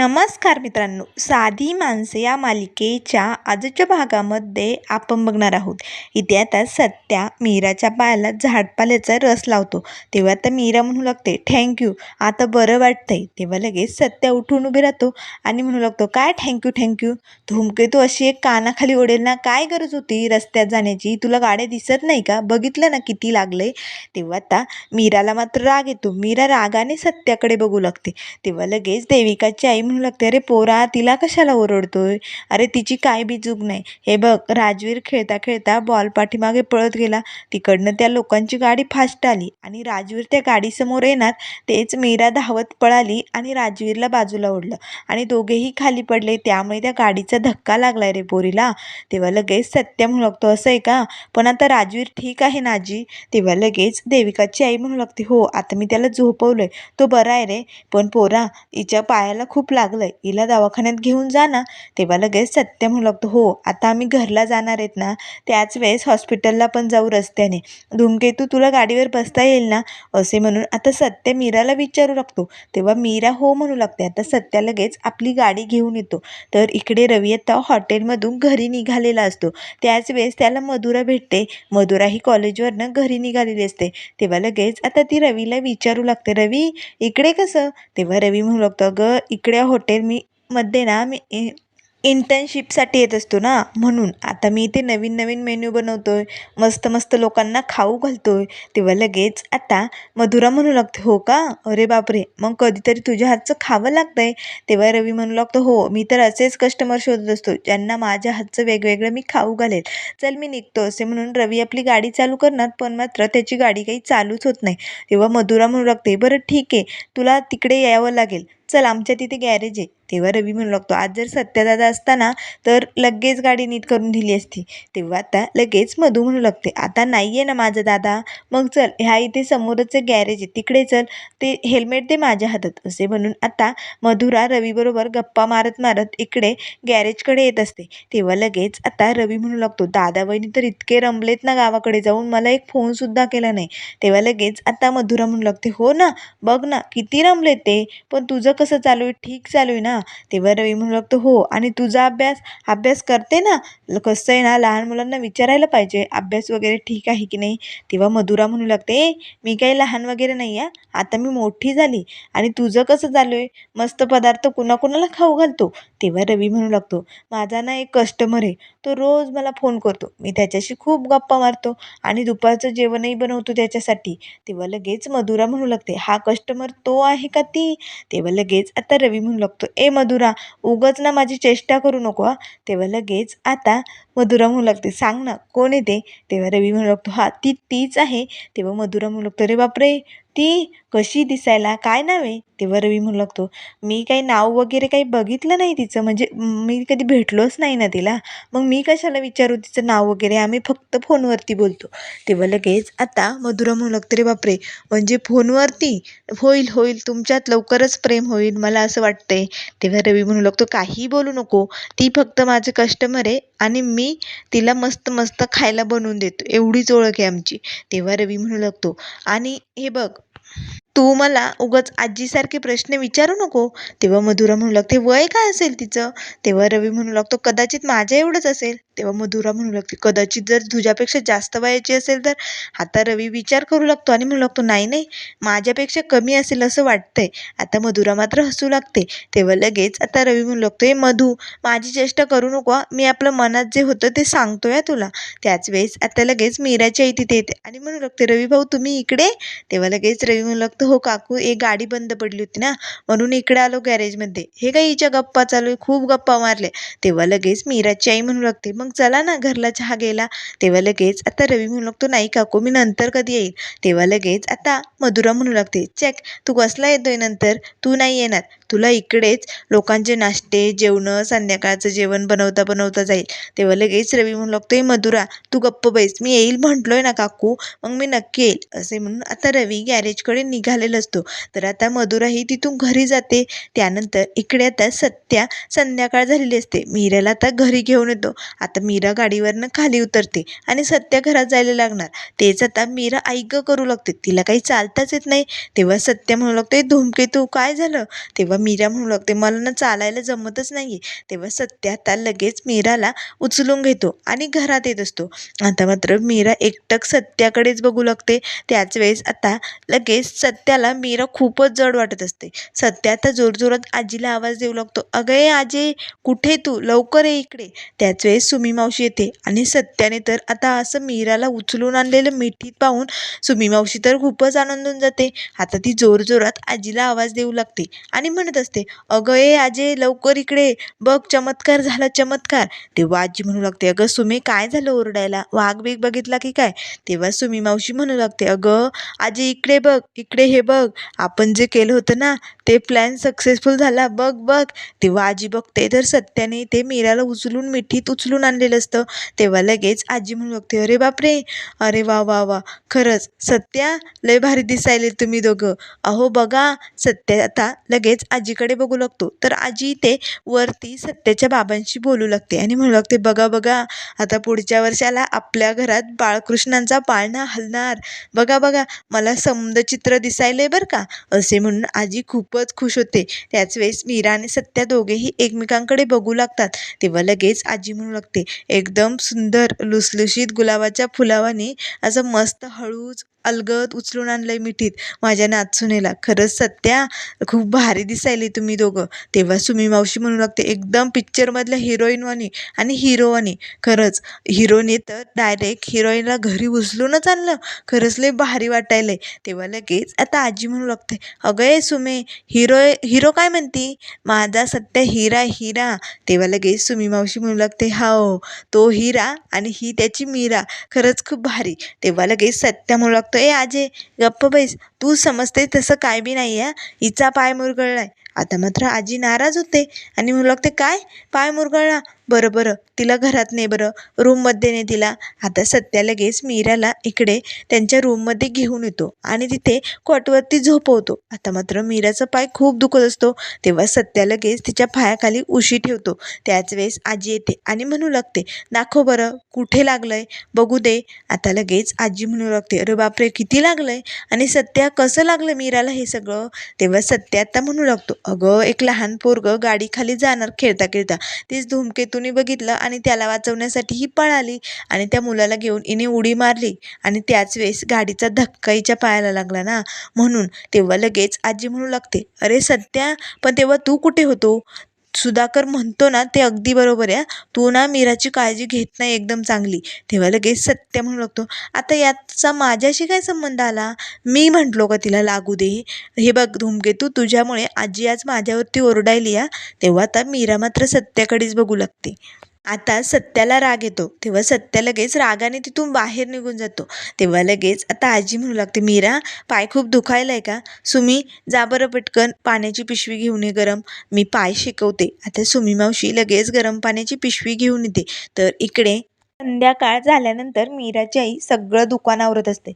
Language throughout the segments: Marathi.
नमस्कार मित्रांनो साधी माणसे या मालिकेच्या आजच्या भागामध्ये आपण बघणार आहोत. इथे आता सत्या मीराच्या पायाला झाडपाल्याचा रस लावतो. तेव्हा आता मीरा म्हणू लागते थँक्यू आता बरं वाटतंय. तेव्हा लगेच सत्या उठून उभे राहतो आणि म्हणू लागतो काय थँक्यू थँक्यू धूमकेतू अशी एक कानाखाली ओढेल ना काय गरज होती रस्त्यात जाण्याची? तुला गाड्या दिसत नाही का? बघितलं ना किती लागलंय? तेव्हा आता मीराला मात्र राग येतो. मीरा रागाने सत्याकडे बघू लागते. तेव्हा लगेच देविकाची आई म्हणू लागते अरे पोरा तिला कशाला ओरडतोय? अरे तिची काय बी चूक नाही. हे बघ राजवीर खेळता खेळता बॉल पाठीमागे पळत गेला. तिकडनं त्या लोकांची गाडी फास्ट आली आणि राजवीर त्या गाडीसमोर येणार तेच मीरा धावत पळाली आणि राजवीरला बाजूला ओढलं आणि दोघेही खाली पडले. त्यामुळे त्या गाडीचा धक्का लागलाय रे पोरीला. तेव्हा लगेच सत्य म्हणू लागतो असं आहे का? पण आता राजवीर ठीक आहे ना आजी? तेव्हा लगेच देविकाची आई म्हणू लागते हो आता मी त्याला झोपवलंय. तो बरा आहे रे. पण पोरा हिच्या पायाला खूप लागलं. हिला दवाखान्यात घेऊन जा ना. तेव्हा लगेच सत्य म्हणू लागतो हो आता आम्ही घरला जाणार आहेत ना. त्याच वेळेस हॉस्पिटलला पण जाऊ रस्त्याने. धूमकेतू तुला गाडीवर बसता येईल ना? असे म्हणून आता सत्य मीराला विचारू लागतो. तेव्हा मीरा हो म्हणू लागते. आता सत्या लगेच आपली गाडी घेऊन येतो. तर इकडे रवी आता हॉटेलमधून घरी निघालेला असतो. त्याच वेळेस त्याला मधुरा भेटते. मधुरा ही कॉलेजवरनं घरी निघालेली असते. तेव्हा लगेच आता ती रवीला विचारू लागते. रवी इकडे कसं? तेव्हा रवी म्हणू लागतो अगं इकडे हॉटेल मी मध्ये ना मी इंटर्नशिपसाठी येत असतो ना. म्हणून आता मी इथे नवीन नवीन मेन्यू बनवतो आहे मस्त मस्त लोकांना खाऊ घालतो आहे तेव्हा लगेच आता मधुरा म्हणू लागते हो का? अरे बापरे! मग कधीतरी तुझ्या हातचं खावं लागतंय. तेव्हा रवी म्हणू लागतो हो मी तर असेच कस्टमर शोधत असतो ज्यांना माझ्या हातचं वेगवेगळं मी खाऊ घालेल. चल मी निघतो असे म्हणून रवी आपली गाडी चालू करणार पण मात्र त्याची गाडी काही चालूच होत नाही. तेव्हा मधुरा म्हणू लागते बरं ठीक आहे. तुला तिकडे यावं लागेल. चल आमच्या तिथे गॅरेज आहे. तेव्हा रवी म्हणू लागतो. आज जर सत्यदादा असताना तर लगेच गाडी नीट करून दिली असती. तेव्हा आता लगेच मधू म्हणू लागते. आता नाही आहे ना माझा दादा. मग चल ह्या इथे समोरच गॅरेज आहे. तिकडे चल. ते हेल्मेट दे माझ्या हातात. असे म्हणून आता मधुरा रवीबरोबर गप्पा मारत मारत इकडे गॅरेजकडे येत असते. तेव्हा लगेच आता रवी म्हणू लागतो दादा बहिणी तर इतके रमलेत ना गावाकडे जाऊन. मला एक फोनसुद्धा केला नाही. तेव्हा लगेच आता मधुरा म्हणू लागते हो ना बघ ना किती रमले ते. पण तुझं कसं चालू आहे? ठीक चालू आहे ना? तेव्हा रवी म्हणू लागतो हो आणि तुझा अभ्यास अभ्यास करते ना? कसं आहे ना लहान मुलांना विचारायला पाहिजे अभ्यास वगैरे ठीक आहे की नाही? तेव्हा मधुरा म्हणू लागते "ए, मी काही लहान वगैरे नाही आहे आता मी मोठी झाली आणि तुझं कसं चालू आहे? मस्त पदार्थ कुणाकुणाला खाऊ घालतो? तेव्हा रवी म्हणू लागतो माझा ना एक कस्टमर आहे तो रोज मला फोन करतो मी त्याच्याशी खूप गप्पा मारतो आणि दुपारचं जेवणही बनवतो त्याच्यासाठी. तेव्हा लगेच मधुरा म्हणू लागते हा कस्टमर तो आहे का ती? तेव्हा लगेच आता रवी म्हणू लागतो ए मधुरा उगच ना माझी चेष्टा करू नको तेव्हा लगेच आता मधुरा म्हणू लागते. सांग ना कोण आहे ते? तेव्हा रवी म्हणू लागतो हा ती तीच आहे. तेव्हा मधुरा म्हणू लागतो अरे बापरे ती कशी दिसायला? काय नाव आहे? तेव्हा रवी म्हणू लागतो मी काही नाव वगैरे काही बघितलं नाही तिचं म्हणजे मी कधी भेटलोच नाही ना तिला. मग मी कशाला विचारू तिचं नाव वगैरे? आम्ही फक्त फोनवरती बोलतो. तेव्हा लगेच आता मधुरा म्हणू लागतो रे बापरे म्हणजे फोनवरती? होईल होईल तुमच्यात लवकरच प्रेम होईल मला असं वाटतंय. तेव्हा रवी म्हणू लागतो काही बोलू नको ती फक्त माझं कस्टमर आहे आणि मी तिला मस्त मस्त खायला बनवून देतो. एवढीच ओळख आहे आमची. तेव्हा रवी म्हणू लागतो आणि हे बघ तू मला उगाच आजीसारखे प्रश्न विचारू नको. तेव्हा मधुरा म्हणू लागते वय काय असेल तिचं? तेव्हा रवी म्हणू लागतो कदाचित माझ्या एवढंच असेल. तेव्हा मधुरा म्हणू लागते कदाचित जर तुझ्यापेक्षा जास्त वयाची असेल तर आता रवी विचार करू लागतो आणि म्हणू लागतो नाही नाही माझ्यापेक्षा कमी असेल असं वाटतंय. आता मधुरा मात्र हसू लागते. तेव्हा लगेच आता रवी म्हणू लागतो हे मधू माझी चेष्टा करू नको मी आपलं मनात जे होतं ते सांगतोय तुला. त्याच वेळेस आता लगेच मीराची आई तिथे येते आणि म्हणू लागते रवी भाऊ तुम्ही इकडे? तेव्हा लगेच रवी म्हणू लागतो हो काकू एक गाडी बंद पडली होती ना म्हणून इकडे आलो गॅरेजमध्ये. हे काही हिच्या गप्पा चालू आहे? खूप गप्पा मारल्या. तेव्हा लगेच मीराची आई म्हणू लागते मग चला ना घरला चहा गेला तेव्हा लगेच आता रवी म्हणू लागतो नाही काकू मी नंतर कधी येईल. तेव्हा लगेच आता मधुरा म्हणू लागते चेक तू कसला येतोय नंतर? तू नाही येणार. तुला इकडेच लोकांचे नाश्ते जेवणं संध्याकाळचं जेवण बनवता बनवता जाईल. तेव्हा लगेच रवी म्हणू लागतो "ए मधुरा तू गप्प बैस. मी येईल म्हटलोय ना काकू मग मी नक्की येईल. असे म्हणून आता रवी गॅरेजकडे निघालेला असतो. तर आता मधुरा ही तिथून घरी जाते. त्यानंतर इकडे आता सत्या संध्याकाळ झालेली असते. मीराला आता घरी घेऊन येतो. आता मीरा गाडीवरनं खाली उतरते आणि सत्या घरात जायला लागणार. तेच आता मीरा ऐक करू लागते. तिला काही चालताच येत नाही. तेव्हा सत्य म्हणू लागते धूमकेतू काय झालं? तेव्हा मीरा म्हणू लागते मला ना चालायला जमतच नाही आहे तेव्हा सत्या आता लगेच मीराला उचलून घेतो आणि घरात येत असतो. आता मात्र मीरा एकटक सत्याकडेच बघू लागते. त्याच वेळेस आता लगेच सत्याला मीरा खूपच जड वाटत असते. सत्या आता जोरजोरात आजीला आवाज देऊ लागतो अगं ए आजी कुठे तू? लवकर ये इकडे. त्याच वेळेस सुमी मावशी येते आणि सत्याने तर आता असं मीराला उचलून आणलेलं मिठीत पाहून सुमी मावशी तर खूपच आनंदून जाते. आता ती जोरजोरात आजीला आवाज देऊ लागते आणि म्हणत असते. अगं ए आजे लवकर इकडे बघ चमत्कार झाला चमत्कार. तेव्हा आजी म्हणू लागते अगं सुमी काय झालं ओरडायला? वाघ बीग बघितला की काय? तेव्हा सुमी मावशी म्हणू लागते अगं आजी इकडे बघ इकडे हे बघ. आपण जे केलं होतं ना ते प्लॅन सक्सेसफुल झाला. बघ बघ. तेव्हा आजी बघते तर सत्याने ते मीराला उचलून मिठीत उचलून आणलेलं असतं. तेव्हा लगेच आजी म्हणू लागते अरे बापरे! अरे वा वा वा. खरंच सत्या लय भारी दिसायले तुम्ही दोघं. अहो बघा सत्या आता लगेच आजीकडे बघू लागतो. तर आजी ते वरती सत्याच्या बाबांशी बोलू लागते. आणि म्हणू लागते बघा बघा आता पुढच्या वर्षाला आपल्या घरात बाळकृष्णांचा पाळणा हलणार. बघा बघा मला समदचित्र दिसायलंय बरं का? असे म्हणून आजी खूपच खुश होते. त्याच वेळेस मीरा आणि सत्या दोघेही एकमेकांकडे बघू लागतात. तेव्हा लगेच आजी म्हणू लागते एकदम सुंदर लुसलुशीत गुलाबाच्या फुलावाने असं मस्त हळूच अलगद उचलून आणलं आहे मिठीत. माझ्या नाचसुनेला खरंच सत्या खूप भारी दिसायली तुम्ही दोघं. तेव्हा सुमी मावशी म्हणू लागते एकदम पिक्चरमधल्या हिरोईनवानी आणि हिरोवानी खरंच हिरोने तर डायरेक्ट हिरोईनला घरी उचलूनच आणलं. खरंच लय भारी वाटायलं आहे तेव्हा लगेच आता आजी म्हणू लागते अगं ए सुमे हिरो हिरो काय म्हणती? माझा सत्या हिरा हिरा. तेव्हा लगेच सुमी मावशी म्हणू लागते हो तो हिरा आणि ही त्याची मीरा. खरंच खूप भारी. तेव्हा लगेच सत्या म्हणू लागते लागतो ए आजे. गप्प बैस. तू समजते तसं काय बी नाही आहे हिचा पाय मुरगळलाय. आता मात्र आजी नाराज होते. आणि म्हणू लागते काय? पाय मुरगळला. बरं बरं. तिला घरात ने बरं. रूममध्ये ने तिला. आता सत्या लगेच मीराला इकडे त्यांच्या रूममध्ये घेऊन येतो आणि तिथे कॉटवरती झोपवतो. आता मात्र मीराचा पाय खूप दुखत असतो. तेव्हा सत्या लगेच तिच्या पायाखाली उशी ठेवतो. त्याच वेळेस आजी येते आणि म्हणू लागते दाखव बरं कुठे लागलंय? बघू दे. आता लगेच आजी म्हणू लागते अरे बापरे किती लागलंय? आणि सत्या कसं लागलं मीराला हे सगळं? तेव्हा सत्या आता म्हणू लागतो अगं एक लहान पोरगं गाडीखाली जाणार खेळता खेळता तीच धूमकेतूने बघितलं आणि त्याला वाचवण्यासाठी ही पळाली आणि त्या मुलाला घेऊन हिने उडी मारली आणि त्याच वेळेस गाडीचा धक्का हिच्या पायाला लागला ना. म्हणून तेव्हा लगेच आजी म्हणू लागते अरे सत्या पण तेव्हा तू कुठे होतो? सुधाकर म्हणतो ना ते अगदी बरोबर आहे तू ना मीराची काळजी घेत नाही एकदम चांगली. तेव्हा लगेच सत्य म्हणू लागतो. आता याचा माझ्याशी काय संबंध आला? मी म्हटलो का तिला लागू दे. हे बघ धूमकेतू तुझ्यामुळे आजी आज माझ्यावरती ओरडायली या तेव्हा आता मीरा मात्र सत्याकडेच बघू लागते. आता सत्याला राग येतो. तेव्हा सत्या लगेच रागाने तिथून बाहेर निघून जातो. तेव्हा लगेच आता आजी म्हणू लागते मीरा पाय खूप दुखायला आहे का? सुमी जा बरं पटकन पाण्याची पिशवी घेऊन ये गरम. मी पाय शिकवते. आता सुमी मावशी लगेच गरम पाण्याची पिशवी घेऊन येते. तर इकडे संध्याकाळ झाल्यानंतर मीराची आई सगळं दुकान आवरत असते.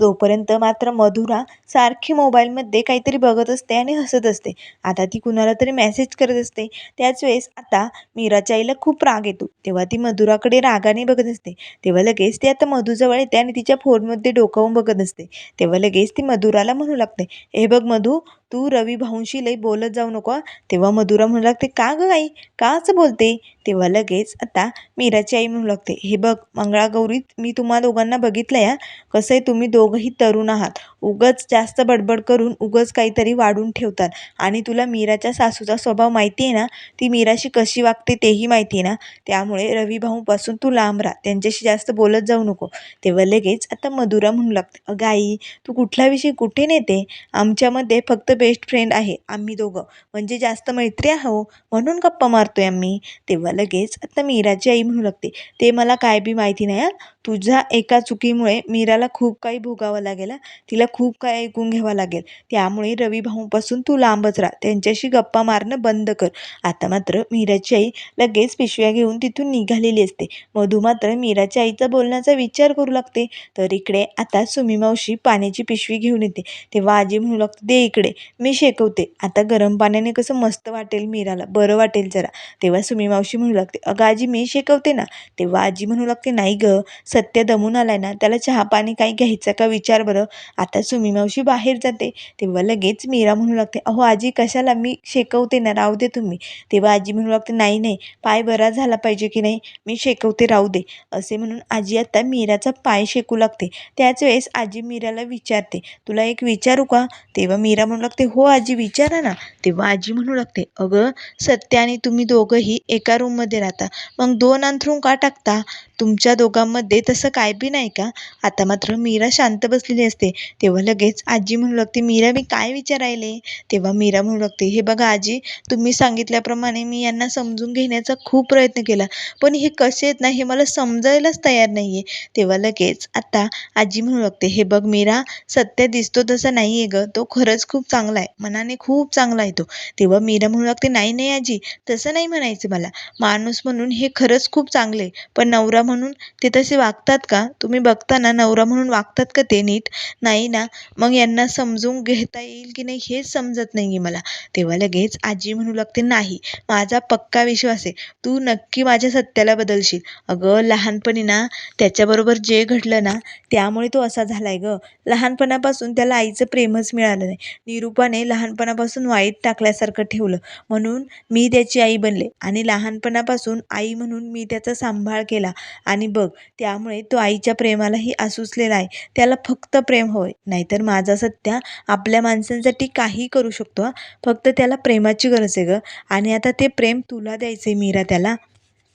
तोपर्यंत मात्र मधुरा सारखी मोबाईलमध्ये काहीतरी बघत असते आणि हसत असते. आता ती कुणाला तरी मेसेज करत असते. त्याच वेळेस आता मीराच्या आईला खूप राग येतो. तेव्हा ती मधुराकडे रागाने बघत असते. तेव्हा लगेच ती आता मधूजवळ येते आणि तिच्या फोनमध्ये डोकावून बघत असते. तेव्हा लगेच ती मधुराला म्हणू लागते. हे बघ मधू तू रवी भाऊंशी लई बोलत जाऊ नको तेव्हा मधुरा म्हणू लागते का गं आई? का असं बोलते? तेव्हा लगेच आता मीराची आई म्हणू लागते हे बघ मंगळागौरीत मी तुम्हा दोघांना बघितलं या कसं आहे तुम्ही दोघंही तरुण आहात. उगच जास्त बडबड करून उगच काहीतरी वाढून ठेवतात. आणि तुला मीराच्या सासूचा स्वभाव माहिती आहे ना? ती मीराशी कशी वागते तेही माहिती आहे ना? त्यामुळे रवी भाऊपासून तू लांब राहा. त्यांच्याशी जास्त बोलत जाऊ नको. तेव्हा लगेच आता मधुरा म्हणू लागते अगं आई तू कुठला विषय कुठे नेते? आमच्यामध्ये फक्त बेस्ट फ्रेंड आहे आम्ही दोघं. म्हणजे जास्त मैत्री आहो म्हणून गप्पा मारतोय आम्ही. तेव्हा लगेच आता मीराची आई म्हणू लागते ते मला काय बी माहिती नाही तुझ्या एका चुकीमुळे मीराला खूप काही भोगावं लागेल तिला खूप काही ऐकून घ्यावं लागेल. त्यामुळे रवी भाऊपासून तू लांबच राहा. त्यांच्याशी गप्पा मारणं बंद कर. आता मात्र मीराची आई लगेच पिशव्या घेऊन तिथून निघालेली असते. मधू मात्र मीराच्या आईचा बोलण्याचा विचार करू लागते. तर इकडे आता सुमी मावशी पाण्याची पिशवी घेऊन येते. तेव्हा आजी म्हणू लागते दे इकडे मी शेकवते. आता गरम पाण्याने कसं मस्त वाटेल मीराला. बरं वाटेल जरा. तेव्हा सुमी मावशी म्हणू लागते अगं आजी मी शेकवते ना. तेव्हा आजी म्हणू लागते नाही गं सत्य दमून आलाय ना त्याला चहा पाणी काही घ्यायचं का विचार बरं. आता आता सुमी मावशी बाहेर जाते. तेव्हा लगेच मीरा म्हणू लागते अहो आजी कशाला मी शेकवते ना राहू दे तुम्ही. तेव्हा आजी म्हणू लागते नाही नाही पाय बरा झाला पाहिजे की नाही मी शेकवते राहू दे. असे म्हणून आजी आता मीराचा पाय शेकू लागते. त्याच वेळेस आजी मीराला विचारते तुला एक विचारू का? तेव्हा मीरा म्हणू लागते हो आजी विचारा ना. तेव्हा आजी म्हणू लागते अगं सत्य आणि तुम्ही दोघंही एका रूममध्ये राहता. मग दोन अंथरूण का टाकता? तुमच्या दोघांमध्ये तसं काय बी नाही का? आता मात्र मीरा शांत बसलेली असते. तेव्हा लगेच आजी म्हणू लागते मीरा मी काय विचारायले? तेव्हा मीरा म्हणू लागते हे बघा आजी तुम्ही सांगितल्याप्रमाणे मी यांना समजून घेण्याचा खूप प्रयत्न केला. पण हे कसे आहेत ना हे मला समजायलाच तयार नाही आहे तेव्हा लगेच आता आजी म्हणू लागते हे बघ मीरा सत्य दिसतो तसा नाही आहे गं. तो खरंच खूप चांगला आहे. मनाने खूप चांगला आहे तो. तेव्हा मीरा म्हणू लागते नाही नाही आजी. तसं नाही म्हणायचं मला. माणूस म्हणून हे खरंच खूप चांगले पण नवरा म्हणून ते तसे वागतात का? तुम्ही बघता ना नवरा म्हणून वागतात का ते नीट? नाही ना. मग यांना समजून घेता येईल की नाही हेच समजत नाही आहे मला. तेव्हा लगेच आजी म्हणू लागते नाही माझा पक्का विश्वास आहे. तू नक्की माझ्या सत्याला बदलशील. अगं लहानपणी ना त्याच्याबरोबर जे घडलं ना त्यामुळे तो असा झाला आहे गं. लहानपणापासून त्याला आईचं प्रेमच मिळालं नाही. निरूपाने लहानपणापासून वाईट टाकल्यासारखं ठेवलं. म्हणून मी त्याची आई बनले आणि लहानपणापासून आई म्हणून मी त्याचा सांभाळ केला. आणि बघ त्यामुळे तो आईच्या प्रेमालाही आसुसलेला आहे. त्याला फक्त प्रेम होय. नाहीतर माझा सत्या आपल्या माणसांसाठी काही करू शकतो फक्त त्याला प्रेमाची गरज आहे गं. आणि आता ते प्रेम तुला द्यायचं आहे मीरा त्याला.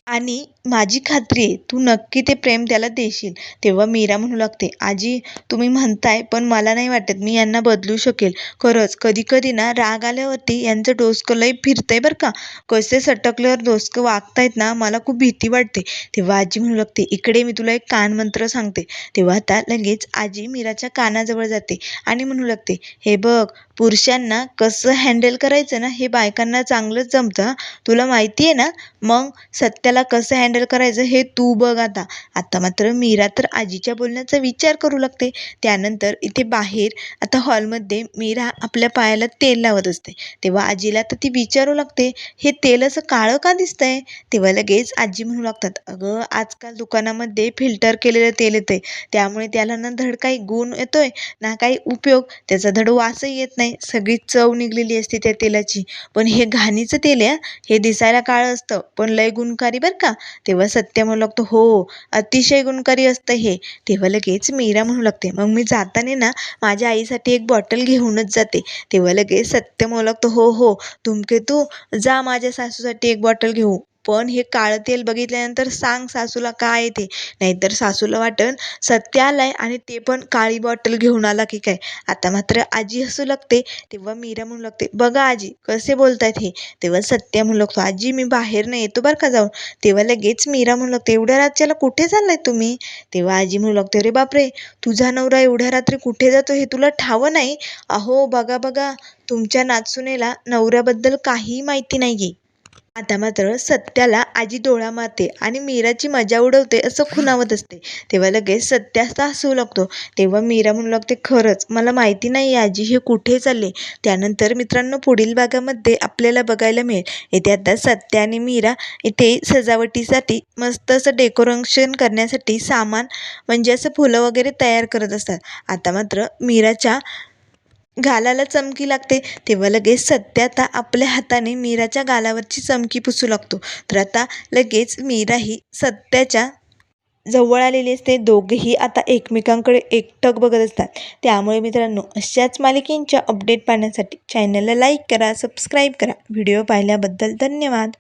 आणि माझी खात्री आहे तू नक्की ते प्रेम त्याला देशील. तेव्हा मीरा म्हणू लागते आजी तुम्ही म्हणताय पण मला नाही वाटत मी यांना बदलू शकेल. खरंच कधी कधी ना राग आल्यावरती यांचं डोसकं लई फिरतंय बरं का. कसे सटकल्यावर डोसकं वागतायत ना मला खूप भीती वाटते. तेव्हा आजी म्हणू लागते इकडे मी तुला एक कानमंत्र सांगते. तेव्हा आता लगेच आजी मीराच्या कानाजवळ जाते आणि म्हणू लागते हे बघ पुरुषांना कसं हँडल करायचं ना हे बायकांना चांगलंच जमतं तुला माहिती आहे ना मग सत्याला कसं हँडल करायचं हे तू बघ आता. आता मात्र मीरा तर आजीच्या बोलण्याचा विचार करू लागते. त्यानंतर इथे बाहेर आता हॉलमध्ये मीरा आपल्या पायाला तेल लावत असते. तेव्हा आजीला तर ती विचारू लागते हे तेल असं काळं का दिसतंय? तेव्हा लगेच आजी म्हणू लागतात अगं आजकाल दुकानामध्ये फिल्टर केलेलं तेल येतंय. त्यामुळे त्याला ना धड काही गुण येतोय ना काही उपयोग. त्याचा धड वासही येत नाही. सगळी चव निघलेली असते त्या तेलाची. पण हे घाणीचं तेल आहे हे दिसायला काळं असतं पण लय गुणकारी बरं का? तेव्हा सत्य म्हणू लागतो हो अतिशय गुणकारी असतं हे. तेव्हा लगेच मीरा म्हणू लागते मग मी जाताना ना माझ्या आईसाठी एक बॉटल घेऊनच जाते. तेव्हा लगेच सत्य म्हणू लागतो हो हो तुमके तू जा माझ्या सासूसाठी एक बॉटल घेऊ. पण हे काळं तेल बघितल्यानंतर सांग सासूला काय आहे ते. नाहीतर सासूला वाटन सत्य आहे आणि ते पण काळी बॉटल घेऊन आला की काय? आता मात्र आजी हसू लागते तेव्हा मीरा म्हणू लागते बघा आजी कसे बोलतायत हे? तेव्हा सत्य म्हणू लागतो आजी मी बाहेर नाही येतो बरं का जाऊन? तेव्हा लगेच मीरा म्हणू लागते एवढ्या रात्रीला कुठे चाललाय तुम्ही? तेव्हा आजी म्हणू लागते अरे बापरे तुझा नवरा एवढ्या रात्री कुठे जातो हे तुला ठावं नाही? अहो बघा बघा तुमच्या नाचुनेला नवऱ्याबद्दल काहीही माहिती नाही आहे आता मात्र सत्याला आजी डोळा मारते आणि मीराची मजा उडवते असं खुणावत असते. तेव्हा लगेच सत्याचा हसू लागतो. तेव्हा मीरा म्हणू लागते खरंच मला माहिती नाही आहे आजी हे कुठे चालले. त्यानंतर मित्रांनो पुढील भागामध्ये आपल्याला बघायला मिळेल. येथे आता सत्या आणि मीरा इथे सजावटीसाठी मस्त असं डेकोरेशन करण्यासाठी सामान म्हणजे असं फुलं वगैरे तयार करत असतात. आता मात्र मीराच्या गालाला चमकी लागते. तेव्हा लगेच सध्या आता आपल्या हाताने मीराच्या गालावरची चमकी पुसू लागतो. तर आता लगेच मीरा ही सत्याच्या जवळ आलेली असते. दोघेही आता एकमेकांकडे एकटक बघत असतात. त्यामुळे मित्रांनो अशाच मालिकेंच्या अपडेट पाहण्यासाठी चॅनलला लाईक करा सबस्क्राईब करा. व्हिडिओ पाहिल्याबद्दल धन्यवाद.